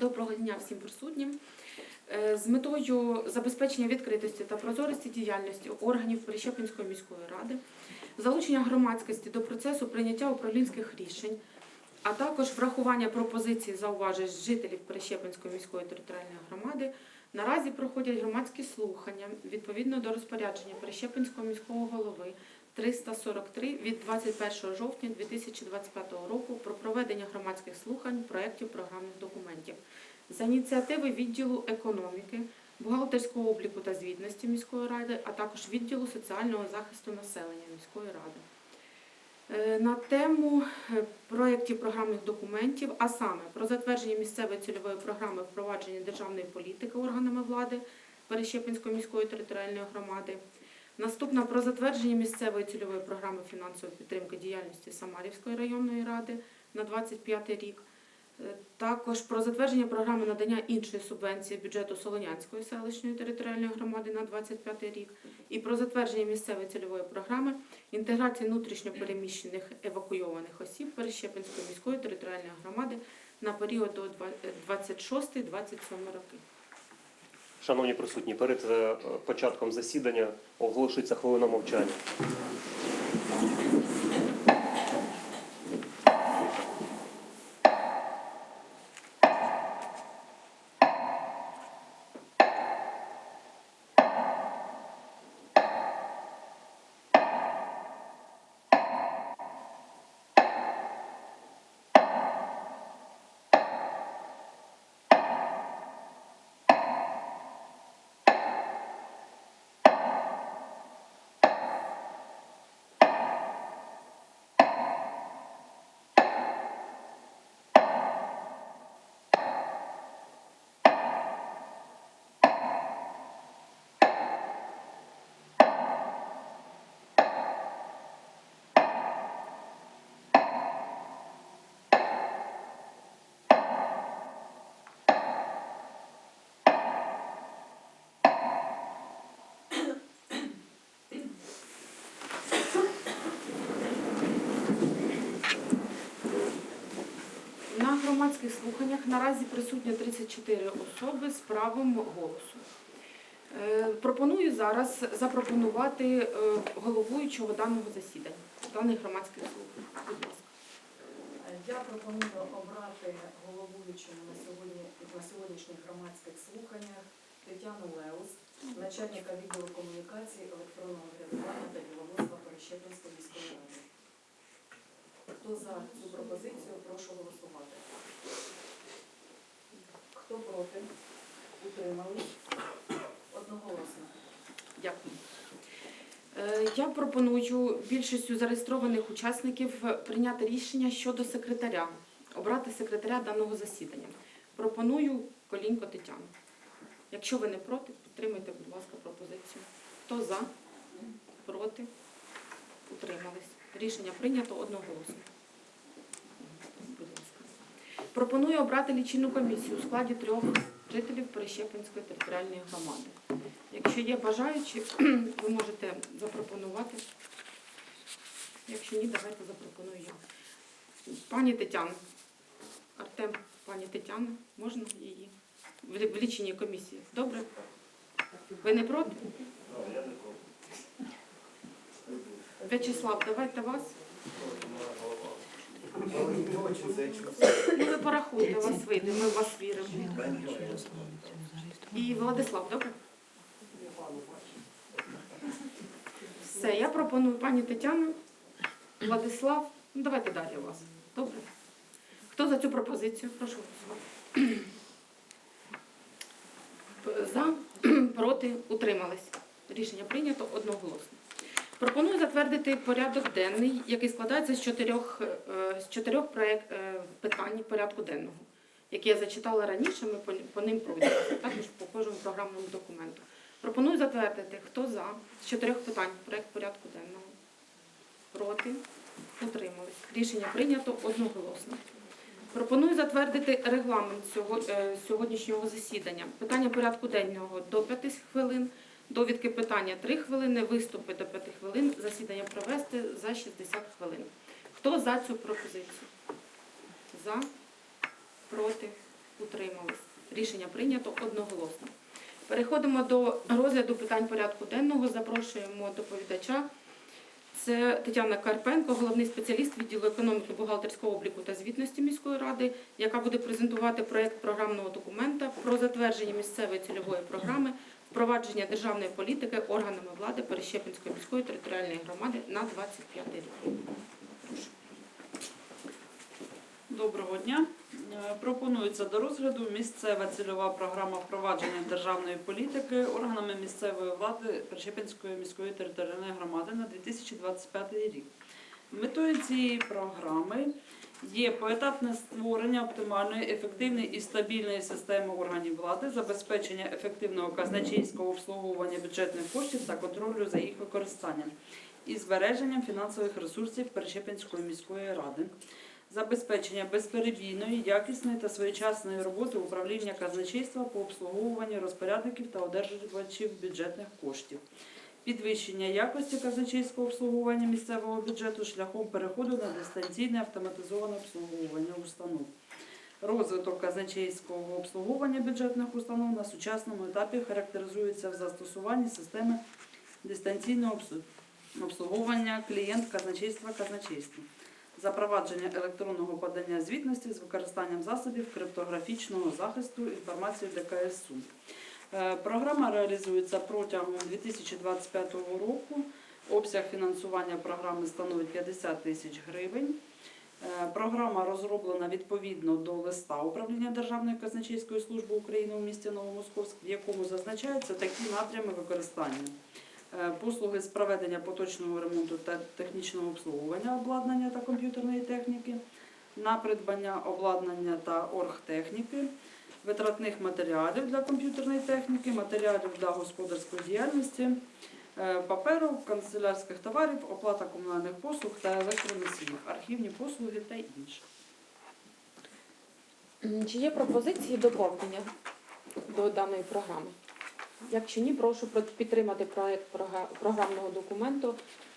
Доброго дня всім присутнім. Е, З метою забезпечення відкритості та прозорості діяльності органів Перещепинської міської ради, залучення громадськості до процесу прийняття управлінських рішень, а також врахування пропозицій зауважень жителів Перещепинської міської територіальної громади, наразі проходять громадські слухання відповідно до розпорядження Перещепинського міського голови 343 від 21 жовтня 2025 року про проведення громадських слухань проєктів програмних документів за ініціативи відділу економіки, бухгалтерського обліку та звітності міської ради, а також відділу соціального захисту населення міської ради. Е, На тему е, проєктів програмних документів, а саме про затвердження місцевої цільової програми впровадження державної політики органами влади Перещепинської міської територіальної громади. Наступна про затвердження місцевої цільової програми фінансової підтримки діяльності Самарівської районної ради на 25 рік. Е, Також про затвердження програми надання іншої субвенції бюджету Солонянської селищної територіальної громади на 25 рік. І про затвердження місцевої цільової програми інтеграції внутрішньопереміщених евакуйованих осіб Перещепинської міської територіальної громади на період до 26-27 роки. Шановні присутні, перед е, початком засідання оголошується хвилина мовчання. Громадських слуханнях наразі присутні 34 особи з правом голосу. Е, Пропоную зараз запропонувати е, головуючого даного засідання, даних громадських слухань. Будь ласка. Я пропоную обрати головуючим на сьогодні на сьогоднішніх громадських слуханнях Тетяну Леус, начальника відділу комунікації, електронного врядування та діловодства Перещепинської міської ради. Хто за цю пропозицію, прошу голосувати. Хто проти? Утримались? Одноголосно. Дякую. Е, Я пропоную більшістю зареєстрованих учасників прийняти рішення щодо секретаря, обрати секретаря даного засідання. Пропоную Колінко Тетяну. Якщо ви не проти, підтримайте, будь ласка, пропозицію. Хто за? Проти? Утримались. Рішення прийнято одноголосно. Пропоную обрати лічильну комісію у складі трьох жителів Перещепинської територіальної громади. Якщо є бажаючі, ви можете запропонувати. Якщо ні, давайте запропоную я. Пані Тетяна, Артем, пані Тетяна, можна її? В лі- в ліченій комісії. Добре? Ви не проти? В'ячеслав, давайте вас. Ну, ви порахуйте, у вас вийде, ми в вас віримо. І Владислав, добре? Все, я пропоную пані Тетяну, Владислав. Ну, давайте далі вас. Добре? Хто за цю пропозицію? Прошу голосувати. За, проти, утримались. Рішення прийнято одноголосно. Пропоную затвердити порядок денний, який складається з чотирьох, е, з чотирьох проєк- е, питань порядку денного, які я зачитала раніше, ми по, по ним пройдемо, також по кожному програмному документу. Пропоную затвердити, хто за з чотирьох питань проєкт порядку денного. Проти, утримались. Рішення прийнято одноголосно. Пропоную затвердити регламент е, сьогоднішнього засідання. Питання порядку денного до 5 хвилин, довідки питання 3 хвилини, виступи до 5 хвилин, засідання провести за 60 хвилин. Хто за цю пропозицію? За, проти, Утримались. Рішення прийнято одноголосно. Переходимо до розгляду питань порядку денного. Запрошуємо доповідача. Це Тетяна Карпенко, головний спеціаліст відділу економіки, бухгалтерського обліку та звітності міської ради, яка буде презентувати проєкт програмного документа про затвердження місцевої цільової програми впровадження державної політики органами влади Перещепінської міської територіальної громади на 25 рік. Доброго дня. Е, Пропонується до розгляду місцева цільова програма впровадження державної політики органами місцевої влади Перещепінської міської територіальної громади на 2025 рік. Метою цієї програми є поетапне створення оптимальної, ефективної і стабільної системи органів влади, забезпечення ефективного казначейського обслуговування бюджетних коштів та контролю за їх використанням і збереженням фінансових ресурсів Перещепінської міської ради забезпечення безперебійної, якісної та своєчасної роботи управління казначейства по обслуговуванню розпорядників та одержувачів бюджетних коштів, підвищення якості казначейського обслуговування місцевого бюджету шляхом переходу на дистанційне автоматизоване обслуговування установ. Розвиток казначейського обслуговування бюджетних установ на сучасному етапі характеризується в застосуванні системи дистанційного обслуговування клієнт казначейства казначейства запровадження електронного подання звітності з використанням засобів криптографічного захисту інформації ДКСУ. Е, Програма реалізується протягом 2025 року. Обсяг фінансування програми становить 50 тисяч гривень. Е, Програма розроблена відповідно до листа управління Державної казначейської служби України у місті Новомосковськ, в якому зазначаються такі напрями використання. Е, Послуги з проведення поточного ремонту та технічного обслуговування обладнання та комп'ютерної техніки, на придбання обладнання та оргтехніки, витратних матеріалів для комп'ютерної техніки, матеріалів для господарської діяльності, е, паперу, канцелярських товарів, оплата комунальних послуг та електроносіїв, архівні послуги та інше. Чи є пропозиції доповнення до даної програми? Якщо ні, прошу підтримати прога- програмного документу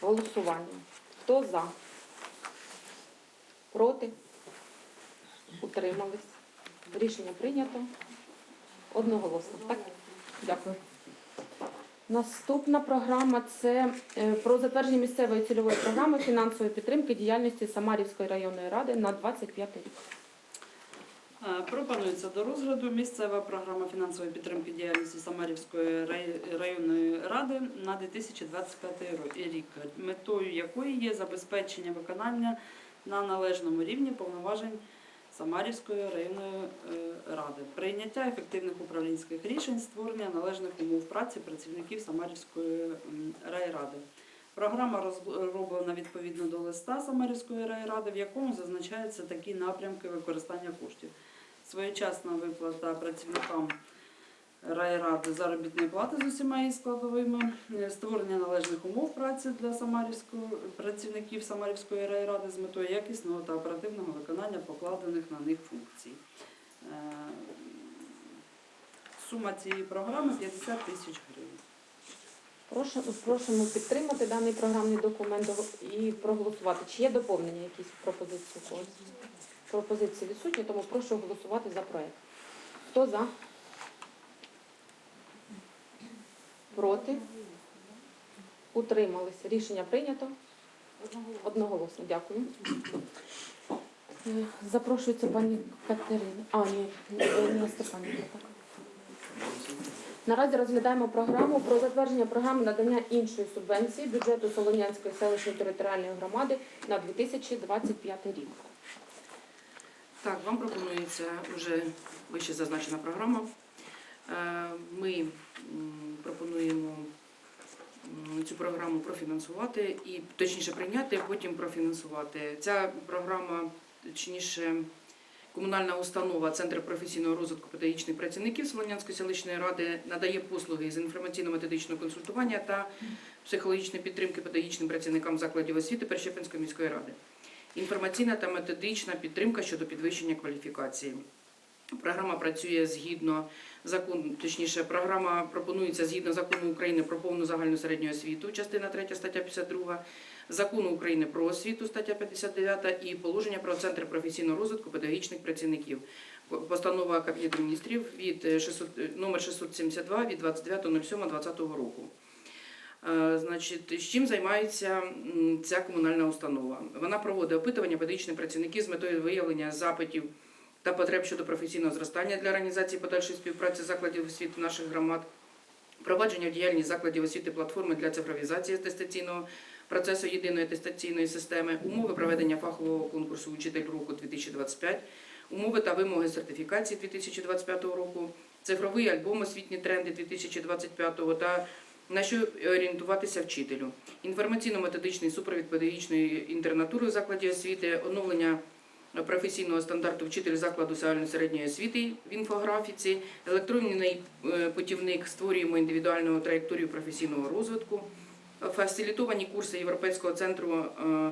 голосуванням. Хто за? Проти? Утримались? Рішення прийнято. Одноголосно. Так? Дякую. Наступна програма це е, про затвердження місцевої цільової програми фінансової підтримки діяльності Самарівської районної ради на 25 рік. Пропонується до розгляду місцева програма фінансової підтримки діяльності Самарівської районної ради на 2025 ро- рік, метою якої є забезпечення виконання на належному рівні повноважень Самарівської районної е, ради, прийняття ефективних управлінських рішень, створення належних умов праці працівників Самарівської райради. Програма розроблена відповідно до листа Самарівської райради, в якому зазначаються такі напрямки використання коштів. Своєчасна виплата працівникам райради заробітної плати з усіма її складовими, е, створення належних умов праці для самарівського працівників Самарівської райради з метою якісного та оперативного виконання покладених на них функцій. Е, Сума цієї програми 50 тисяч гривень. Прошу, просимо підтримати даний програмний документ і проголосувати. Чи є доповнення якісь пропозиції? Пропозиції відсутні, тому прошу голосувати за проект. Хто за? Проти? Утримались. Рішення прийнято. Одноголосно. Дякую. Запрошується пані Катерина. А, ні, не Степанівна. Наразі розглядаємо програму про затвердження програми надання іншої субвенції бюджету Солонянської селищної територіальної громади на 2025 рік. Так, вам пропонується вже вище зазначена програма. Е, Ми пропонуємо цю програму профінансувати і точніше прийняти, потім профінансувати. Ця програма, точніше, комунальна установа Центр професійного розвитку педагогічних працівників Солонянської селищної ради надає послуги з інформаційно-методичного консультування та психологічної підтримки педагогічним працівникам закладів освіти Перещепинської міської ради інформаційна та методична підтримка щодо підвищення кваліфікації. Програма працює згідно закону, точніше, програма пропонується згідно закону України про повну загальну середню освіту, частина 3 стаття 52, закону України про освіту, стаття 59 і положення про центр професійного розвитку педагогічних працівників. постанова Кабінету міністрів від е, 600, е, номер 672 від 29.07.2020 року. Е, Значить, з чим займається ця комунальна установа? Вона проводить опитування педагогічних працівників з метою виявлення запитів та потреб щодо професійного зростання для організації подальшої співпраці закладів освіти наших громад, впровадження в діяльність закладів освіти платформи для цифровізації атестаційного процесу єдиної атестаційної системи, умови проведення фахового конкурсу Учитель року 2025, умови та вимоги сертифікації 2025 року, цифровий альбом освітні тренди 2025 та на що орієнтуватися вчителю, інформаційно-методичний супровід педагогічної інтернатури в закладі освіти, оновлення професійного стандарту вчитель закладу загальної середньої освіти в інфографіці, електронний е, путівник створюємо індивідуальну траєкторію професійного розвитку, фасилітовані курси Європейського центру е,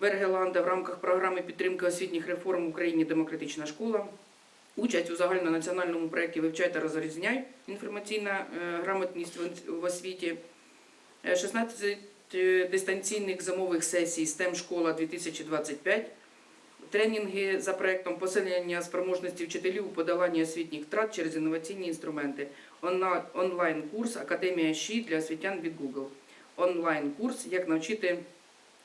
Бергеланда в рамках програми підтримки освітніх реформ в Україні Демократична школа. Участь у загальнонаціональному проєкті «Вивчай та розрізняй» інформаційна е, грамотність в- освіті, Е, 16 дистанційних зимових сесій STEM школа 2025, тренінги за проєктом посилення спроможності вчителів у подоланні освітніх втрат через інноваційні інструменти, онлайн-курс Академія ЩІ для освітян від Google, онлайн-курс Як навчити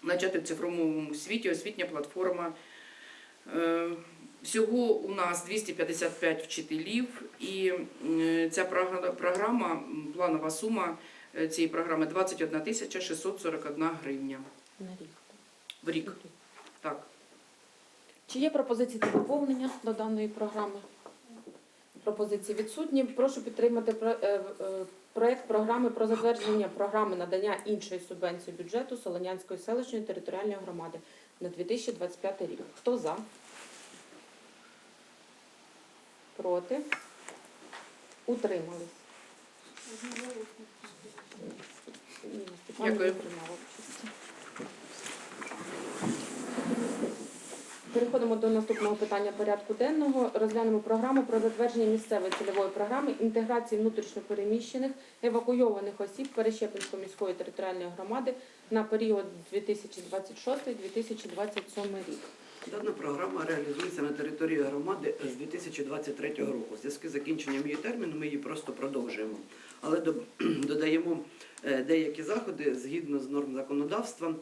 навчати в цифровому світі, освітня платформа. Е, Всього у нас 255 вчителів, і ця програма, планова сума е, цієї програми 21 тисяча 641 гривня На рік. в рік. Так. Чи є пропозиції та доповнення до даної програми? Пропозиції відсутні. Прошу підтримати про- е, е, програми про затвердження програми надання іншої субвенції бюджету Солонянської селищної територіальної громади на 2025 рік. Хто за? Проти? Утримались? Дякую. Переходимо до наступного питання порядку денного. Розглянемо програму про затвердження місцевої цільової програми інтеграції внутрішньопереміщених евакуйованих осіб Перещепинської міської територіальної громади на період 2026-2027 рік. Дана програма реалізується на території громади з 2023 року. В зв'язку з закінченням її терміну ми її просто продовжуємо. Але додаємо е, деякі заходи згідно з норм законодавства.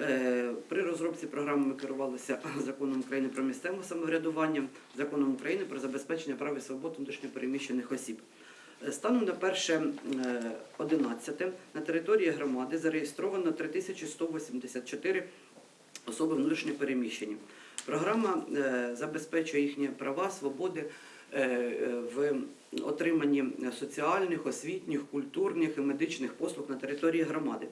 Е, При розробці програми ми керувалися законом України про місцеве самоврядування, законом України про забезпечення прав і свобод внутрішньопереміщених осіб. Е, Станом на 1.11 на території громади зареєстровано 3184 особи внутрішньо переміщені. Програма е, забезпечує їхні права, свободи е, е, в отриманні соціальних, освітніх, культурних і медичних послуг на території громади.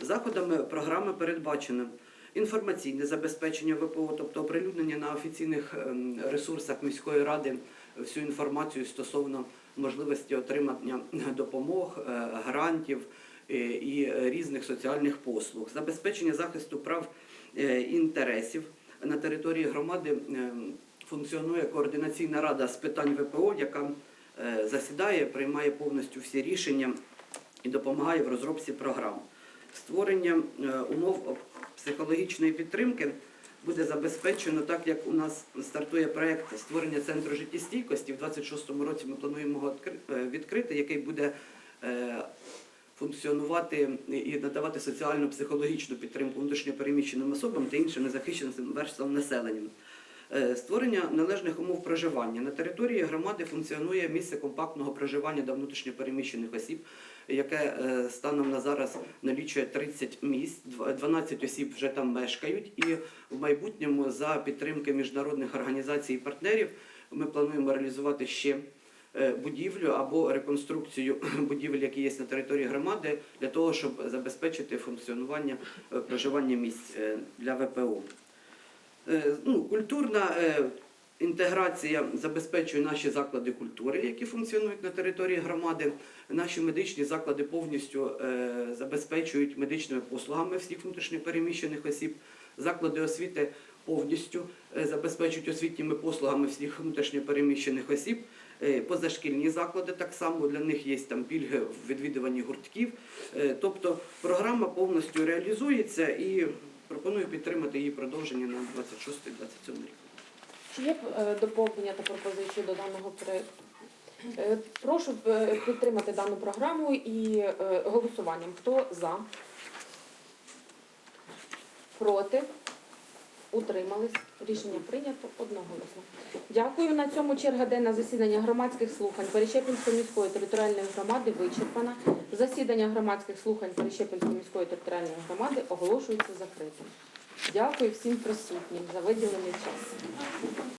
Заходами програми передбачено інформаційне забезпечення ВПО, тобто оприлюднення на офіційних ем, ресурсах міської ради всю інформацію стосовно можливості отримання допомог, е, грантів е, і різних соціальних послуг, забезпечення захисту прав е, інтересів на території громади е, функціонує координаційна рада з питань ВПО, яка засідає, приймає повністю всі рішення і допомагає в розробці програм. Створення е, умов психологічної підтримки буде забезпечено так, як у нас стартує проєкт створення центру життєстійкості. В 26-му році ми плануємо його е, відкрити, який буде е, функціонувати і надавати соціальну психологічну підтримку внутрішньопереміщеним особам та іншим незахищеним верствам населення. Е, Створення належних умов проживання. На території громади функціонує місце компактного проживання для внутрішньопереміщених осіб, яке е, станом на зараз налічує 30 місць, 12 осіб вже там мешкають, і в майбутньому за підтримки міжнародних організацій і партнерів ми плануємо реалізувати ще е, будівлю або реконструкцію будівель, які є на території громади, для того, щоб забезпечити функціонування проживання місць для ВПО. Е, Ну, культурна е, інтеграція забезпечує наші заклади культури, які функціонують на території громади. Наші медичні заклади повністю е, забезпечують медичними послугами всіх внутрішньопереміщених осіб. Заклади освіти повністю забезпечують освітніми послугами всіх внутрішньопереміщених осіб. Позашкільні заклади так само для них є там пільги в відвідуванні гуртків. Тобто програма повністю реалізується і пропоную підтримати її продовження на 26-27 рік. Чи є е, доповнення та пропозиції до даного проекту? Е, Прошу е, підтримати дану програму і голосуванням. Хто за? Проти? Утримались. Рішення прийнято одноголосно. Дякую. На цьому черга денна засідання громадських слухань Перещепінської міської територіальної громади вичерпана. Засідання громадських слухань Перещепінської міської територіальної громади оголошується закритим. Дякую всім присутнім за виділений час.